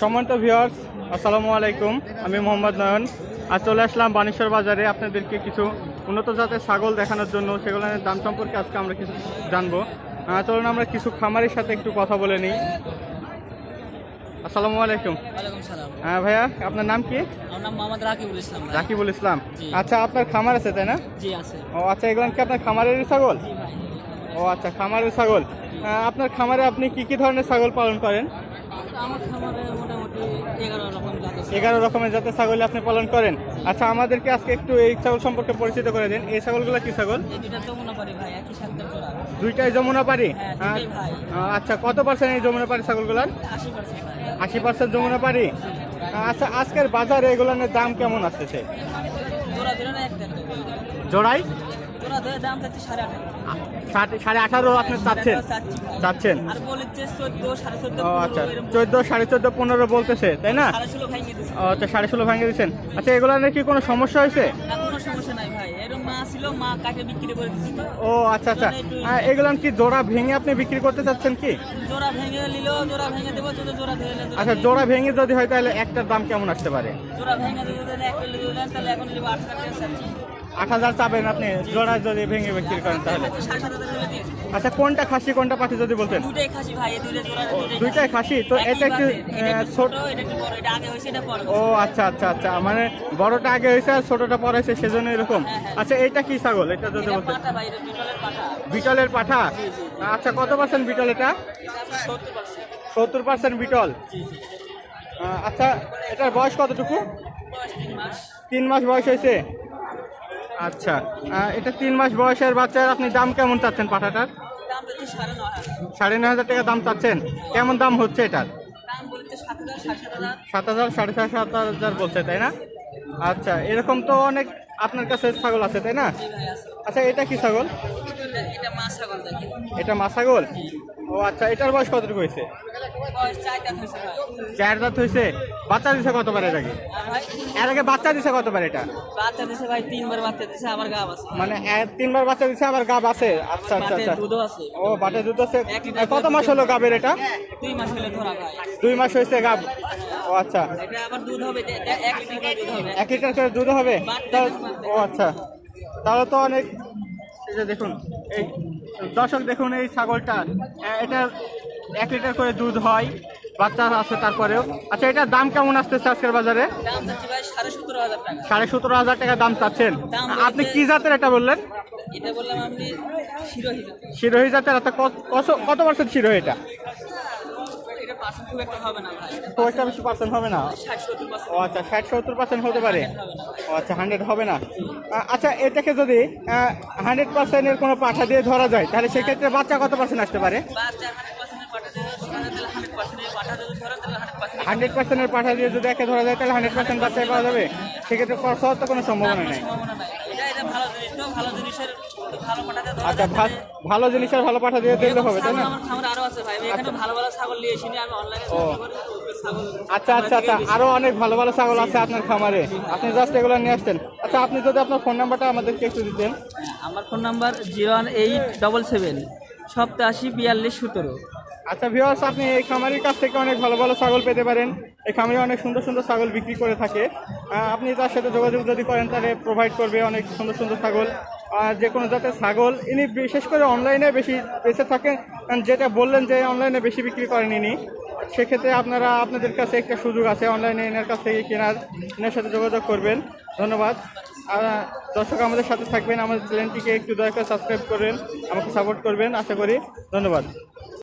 সম্মানিত ভিউয়ার্স আসসালামু আলাইকুম। আমি মোহাম্মদ নয়ন। আজ চলে আসলাম বানেশ্বর বাজারে আপনাদেরকে কিছু উন্নত জাতের ছাগল দেখানোর জন্য। সেগুলোর দাম সম্পর্কে আজকে আমরা কিছু জানব। চলুন আমরা কিছু খামারের সাথে একটু কথা বলে নিই। আসসালামু আলাইকুম। হ্যাঁ ভাইয়া আপনার নাম কি? রাকিবুল ইসলাম। আচ্ছা আপনার খামার আছে তাই না? ও আচ্ছা এগুলো কি আপনার খামারের ছাগল? ও আচ্ছা খামারের ছাগল। আপনার খামারে আপনি কি কি ধরনের ছাগল পালন করেন? এগারো রকমের জাতের ছাগল আপনি পালন করেন। আচ্ছা আমাদেরকে আজকে একটু এই ছাগল সম্পর্কে পরিচিত করে দিন। এই ছাগলগুলো কি ছাগল? দুইটাই যমুনা পারি হ্যাঁ, আচ্ছা কত পার্সেন্ট এই যমুনা পারি ছাগলগুলোর? আশি পার্সেন্ট ভাই। আশি পার্সেন্ট যমুনা পারি আচ্ছা আজকের বাজারে এগুলোর দাম কেমন আসতেছে? জোড়া ধরে না একটা একটা। জোড়াই? সাড়ে আঠারো। আপনি চাচ্ছেন? চাচ্ছেন? আচ্ছা চোদ্দ সাড়ে চোদ্দ পনেরো বলতেছে তাই না? আচ্ছা সাড়ে ষোলো ভাঙিয়ে দিচ্ছেন আচ্ছা এগুলো কি কোনো সমস্যা হয়েছে? ও আচ্ছা আচ্ছা। এগুলো কি জোড়া ভেঙে আপনি বিক্রি করতে চাচ্ছেন কি? আচ্ছা জোড়া ভেঙে যদি হয় তাহলে একটার দাম কেমন আসতে পারে? জোড়া ভেঙে যদি এখন আট টাকা চাচ্ছি। আট হাজার চাবেন আপনি জোড়া যদি ভেঙে বিক্রি করেন তাহলে। আচ্ছা কোনটা খাসি কোনটা পাঠি যদি বলতেন? দুইটাই খাসি তো এটা একটু ও আচ্ছা আচ্ছা আচ্ছা মানে বড়টা আগে হয়েছে আর ছোটটা পরে হয়েছে সেজন্য এরকম। আচ্ছা এটা কি ছাগল? এটা যদি বলতেন। বিটলের পাঠা? আচ্ছা কত পার্সেন্ট বিটল এটা? সত্তর পার্সেন্ট। বিটল। আচ্ছা এটার বয়স কতটুকু? তিন মাস বয়স হয়েছে। আচ্ছা এটা তিন মাস বয়সের বাচ্চার আপনি দাম কেমন চাচ্ছেন পাঠাটার? সাড়ে নয় হাজার। টাকা দাম চাচ্ছেন। কেমন দাম হচ্ছে এটার? সাত হাজার সাড়ে সাত সাত হাজার বলছে তাই না? আচ্ছা এরকম তো অনেক আপনার কাছে ছাগল আছে তাই না? আচ্ছা এটা কি ছাগল? এটা- ছাগল মা ছাগল? ও আচ্ছা এটার বয়স কতটুকু হয়েছে? চার দাঁত হয়েছে বাচ্চা দিছে কতবার এর আগে? এর আগে বাচ্চা দিছে কতবার এটা? বাচ্চা দিছে ভাই তিনবার বাচ্চা দিছে আবার গাব আছে মানে তিনবার বাচ্চা দিছে আবার গাব আছে আচ্ছা আচ্ছা আচ্ছা। আছে। ও বাটে দুধ আছে। কত মাস হলো গাবের এটা? দুই মাস হলে ধরা ভাই দুই মাস হয়েছে গাব ও আচ্ছা। এটা আবার দুধ হবে দে- দে- এক লিটার করে দুধ হবে। এক লিটার করে দুধ হবে? ও আচ্ছা। তাহলে তো অনেক দেখুন এই দর্শক দেখুন এই ছাগলটার এটা এক লিটার করে দুধ হয় বাচ্চা আছে তারপরেও। আচ্ছা এটার দাম কেমন আসতেছে আজকের বাজারে? সাড়ে সতেরো হাজার টাকা। দাম চাচ্ছেন। আপনি কি জাতের এটা বললেন? এটা বললাম আপনি শিরোহিত শিরোহী জাতের কত পার্সেন্ট শিরোহী এটা? খুব একটা বেশি পার্সেন্ট হবে না? ও আচ্ছা ষাট সত্তর পার্সেন্ট হতে পারে? ও আচ্ছা হান্ড্রেড হবে না। আচ্ছা এটাকে যদি হান্ড্রেড পার্সেন্টের কোনো পাঠা দিয়ে ধরা যায় তাহলে সেক্ষেত্রে বাচ্চা কত পার্সেন্ট আসতে পারে? হান্ড্রেড পার্সেন্টের পাঠা দিয়ে যদি একে ধরা যায় তাহলে হান্ড্রেড পার্সেন্ট বাচ্চাই পাওয়া যাবে? সেক্ষেত্রে খরচ হওয়ার তো কোনো সম্ভাবনা নেই। ভালো জিনিস ভালো জিনিসের আচ্ছা ভালো জিনিসের ভালো পাঠা দিয়ে দিলে হবে তাই না? আমার খামারে আরও আছে ভাই এখানে ভালো ভালো ছাগল নিয়ে এসে আমি অনলাইনে আচ্ছা আচ্ছা আচ্ছা আরও অনেক ভালো ভালো ছাগল আছে আপনার খামারে। আপনি জাস্ট এগুলো নিয়ে আসছেন। আচ্ছা আপনি যদি আপনার ফোন নাম্বারটা আমাদেরকে একটু দিতেন। আমার phone number zero one eight double seven সপ্তাশি বিয়াল্লিশ সতেরো। আচ্ছা ভিউয়ার্স আপনি এই খামারির কাছ থেকে অনেক ভালো ভালো ছাগল পেতে পারেন। এই খামারে অনেক সুন্দর সুন্দর ছাগল বিক্রি করে থাকে। আপনি তার সাথে যোগাযোগ যদি করেন তাহলে প্রোভাইড করবে অনেক সুন্দর সুন্দর ছাগল। আর যে কোনো জাতের ছাগল, ইনি বিশেষ করে অনলাইনে বেশি বেঁচে থাকেন। কারণ যেটা বললেন যে অনলাইনে বেশি বিক্রি করেন ইনি, সেক্ষেত্রে আপনারা, আপনাদের কাছে একটা সুযোগ আছে। অনলাইনে এনার কাছ থেকে কেনার, এনার সাথে যোগাযোগ করবেন। ধন্যবাদ। আর, দর্শক আমাদের সাথে থাকবেন। আমাদের চ্যানেলটিকে একটু দয়া করে সাবস্ক্রাইব করবেন আমাকে সাপোর্ট করবেন। আশা করি, ধন্যবাদ।